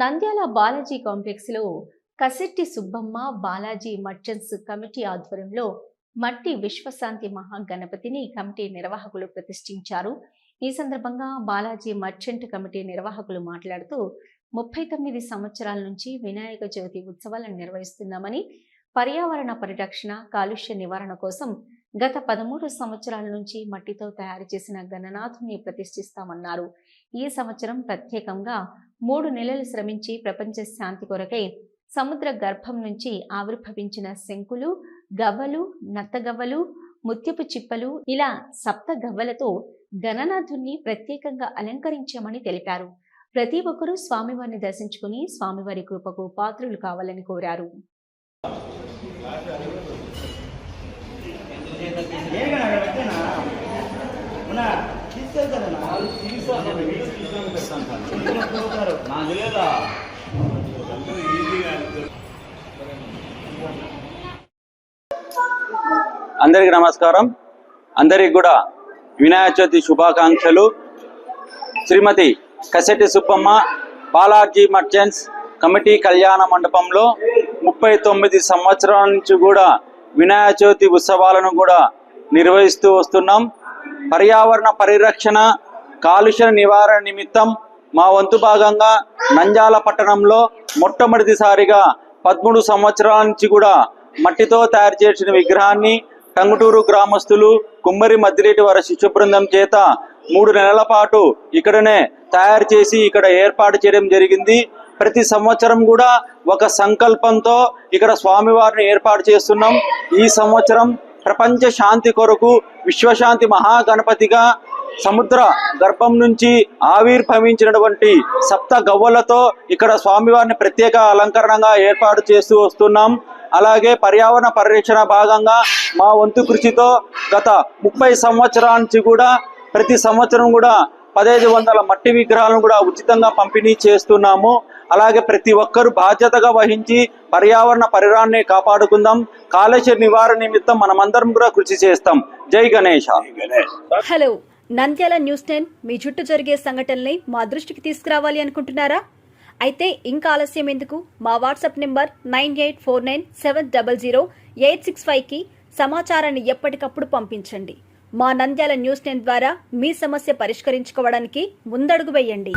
నంద్యాల బాలాజీ కాంప్లెక్స్లో Kasetti Subbamma Balaji merchants committee ఆధ్వర్యంలో మట్టి విశ్వశాంతి మహాగణపతిని కమిటీ నిర్వాహకులు ప్రతిష్ఠించారు. ఈ సందర్భంగా బాలాజీ మర్చెంట్ కమిటీ నిర్వాహకులు మాట్లాడుతూ ముప్పై తొమ్మిది సంవత్సరాల నుంచి వినాయక చవితి ఉత్సవాలను నిర్వహిస్తున్నామని పర్యావరణ పరిరక్షణ కాలుష్య నివారణ కోసం గత పదమూడు సంవత్సరాల నుంచి మట్టితో తయారు చేసిన గణనాథుని ప్రతిష్ఠిస్తామన్నారు. ఈ సంవత్సరం ప్రత్యేకంగా మూడు నెలలు శ్రమించి ప్రపంచ శాంతి కొరకై సముద్ర గర్భం నుంచి ఆవిర్భవించిన శంకులు గవ్వలు నత్తగవ్వలు ముత్యపు చిప్పలు ఇలా సప్త గవ్వలతో గణనాథుణ్ణి ప్రత్యేకంగా అలంకరించామని తెలిపారు. ప్రతి ఒక్కరూ స్వామివారిని దర్శించుకుని స్వామివారి కృపకు పాత్రులు కావాలని కోరారు. నాకు అందరికి నమస్కారం. అందరికి కూడా వినాయక చవితి శుభాకాంక్షలు. శ్రీమతి కసెటి సుబ్బమ్మ బాలాజీ మర్చెంట్స్ కమిటీ కళ్యాణ మండపంలో ముప్పై తొమ్మిది సంవత్సరాల నుంచి కూడా వినాయక చవితి ఉత్సవాలను కూడా నిర్వహిస్తూ వస్తున్నాం. పర్యావరణ పరిరక్షణ కాలుష్య నివారణ నిమిత్తం మా వంతు భాగంగా నంజాల పట్టణంలో మొట్టమొదటిసారిగా పదమూడు సంవత్సరాల నుంచి కూడా మట్టితో తయారు చేసిన విగ్రహాన్ని టంగుటూరు గ్రామస్తులు కుమ్మరి మద్దిరేటి వారి శిష్య బృందం చేత మూడు నెలల పాటు ఇక్కడనే తయారు చేసి ఇక్కడ ఏర్పాటు చేయడం జరిగింది. ప్రతి సంవత్సరం కూడా ఒక సంకల్పంతో ఇక్కడ స్వామివారిని ఏర్పాటు చేస్తున్నాం. ఈ సంవత్సరం ప్రపంచ శాంతి కొరకు విశ్వశాంతి మహాగణపతిగా సముద్ర గర్భం నుంచి ఆవిర్భవించినటువంటి సప్త గవ్వలతో ఇక్కడ స్వామివారిని ప్రత్యేక అలంకరణగా ఏర్పాటు చేస్తూ వస్తున్నాం. అలాగే పర్యావరణ పరిరక్షణ భాగంగా మా వంతు కృషితో గత ముప్పై సంవత్సరాల నుంచి కూడా ప్రతి సంవత్సరం కూడా పదహైదు వందల మట్టి విగ్రహాలను కూడా ఉచితంగా పంపిణీ చేస్తున్నాము. అలాగే ప్రతి ఒక్కరూ బాధ్యతగా వహించి పర్యావరణ పరిరాన్ని కాపాడుకుందాం. కాలుష్య నివారణ నిమిత్తం మనమందరం కూడా కృషి చేస్తాం. జై Ganesha. Hello Nandyal news ten మీ చుట్టూ జరిగే సంఘటనల్ని మా దృష్టికి తీసుకురావాలి అనుకుంటున్నారా? అయితే ఇంకా ఆలస్యం ఎందుకు? మా WhatsApp number nine eight four nine seven double zero eight six ఫైవ్కి సమాచారాన్ని ఎప్పటికప్పుడు పంపించండి. మా నంద్యాల న్యూస్ టెన్ ద్వారా మీ సమస్య పరిష్కరించుకోవడానికి ముందడుగు వేయండి.